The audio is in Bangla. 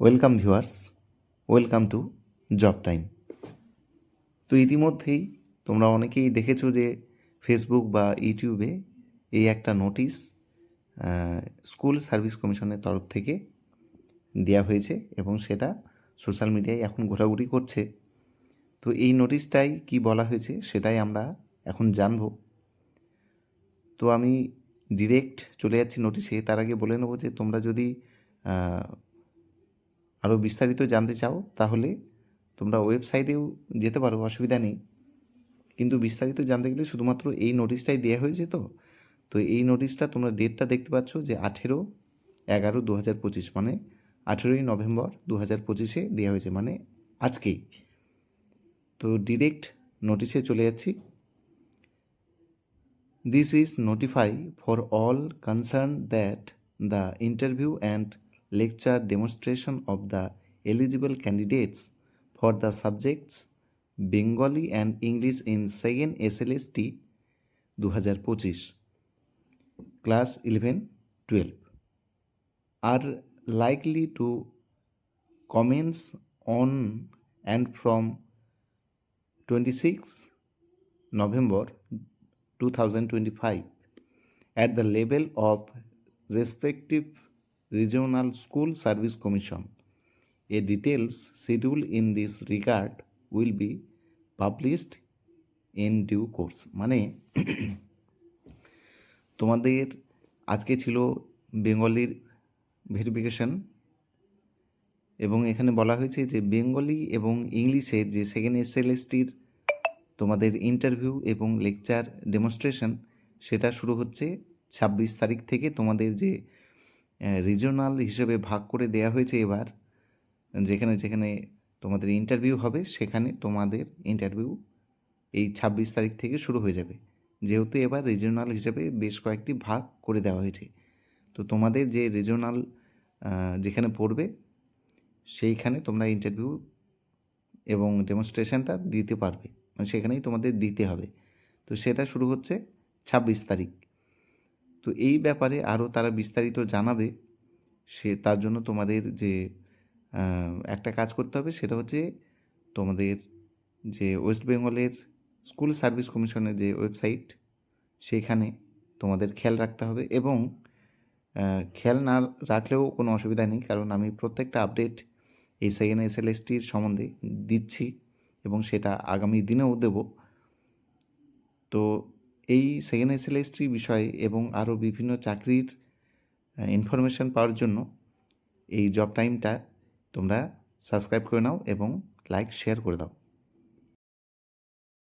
Welcome viewers welcome to job time তো ইতিমধ্যেই তোমরা অনেকেই দেখেছ যে ফেসবুক বা ইউটিউবে এই একটা নোটিশ স্কুল সার্ভিস কমিশনের তরফ থেকে দেওয়া হয়েছে এবং সেটা সোশ্যাল মিডিয়ায় এখন ঘোরাঘুরি করছে। তো এই নোটিশটাই কি বলা হয়েছে সেটাই আমরা এখন জানব। তো আমি ডিরেক্ট চলে যাচ্ছি নোটিশে তার আগে বলে নেব যে তোমরা যদি আরও বিস্তারিত জানতে চাও, তাহলে তোমরা ওয়েবসাইটেও যেতে পারো, অসুবিধা নেই। কিন্তু বিস্তারিত জানতে গেলে শুধুমাত্র এই নোটিশটাই দেওয়া হয়েছে তো। তো এই নোটিশটা তোমরা ডেটটা দেখতে পাচ্ছ যে আঠেরো এগারো দু হাজার পঁচিশ মানে আঠেরোই নভেম্বর দু হাজার পঁচিশে দেওয়া হয়েছে মানে আজকেই। তো ডিরেক্ট নোটিশে চলে যাচ্ছি। This is notify for all concerned that the interview and lecture demonstration of the eligible candidates for the subjects Bengali and English in second SLST 2025 class 11 12 are likely to commence on and from 26 November 2025 at the level of respective regional school service commission. A details schedule in this regard will be published in due course. মানে তোমাদের আজকে ছিল বেঙ্গলির ভেরিফিকেশন এবং এখানে বলা হয়েছে যে বেঙ্গলি এবং ইংলিশের যে সেকেন্ড এসএলএসটির তোমাদের ইন্টারভিউ এবং লেকচার ডেমনস্ট্রেশন সেটা শুরু হচ্ছে ছাব্বিশ তারিখ থেকে তোমাদের যে রিজনাল হিসেবে ভাগ করে দেয়া হয়েছে এবার। যেখানে যেখানে তোমাদের ইন্টারভিউ হবে, সেখানে তোমাদের ইন্টারভিউ এই ছাব্বিশ তারিখ থেকে শুরু হয়ে যাবে। যেহেতু এবার রিজনাল হিসেবে বেশ কয়েকটি ভাগ করে দেওয়া হয়েছে। তো তোমাদের যে রিজনাল যেখানে পড়বে, সেইখানে তোমরা ইন্টারভিউ এবং ডেমনস্ট্রেশনটা দিতে পারবে। মানে সেখানেই তোমাদের দিতে হবে। তো সেটা শুরু হচ্ছে ছাব্বিশ তারিখ। তো এই ব্যাপারে আরও তারা বিস্তারিত জানাবে, সে তার জন্য তোমাদের যে একটা কাজ করতে হবে সেটা হচ্ছে তোমাদের যে ওয়েস্ট বেঙ্গলের স্কুল সার্ভিস কমিশনের যে ওয়েবসাইট, সেইখানে তোমাদের খেয়াল রাখতে হবে এবং খেয়াল না রাখলেও কোনো অসুবিধা নেই কারণ আমি প্রত্যেকটা আপডেট এই সেকেন্ড এস এল এসটির সম্বন্ধে দিচ্ছি এবং সেটা আগামী দিনেও দেব। তো এই সেকেন্ড এস এল এসটি বিষয়ে এবং আরও বিভিন্ন চাকরির ইনফরমেশান পাওয়ার জন্য এই জব টাইমটা তোমরা সাবস্ক্রাইব করে নাও এবং লাইক শেয়ার করে দাও।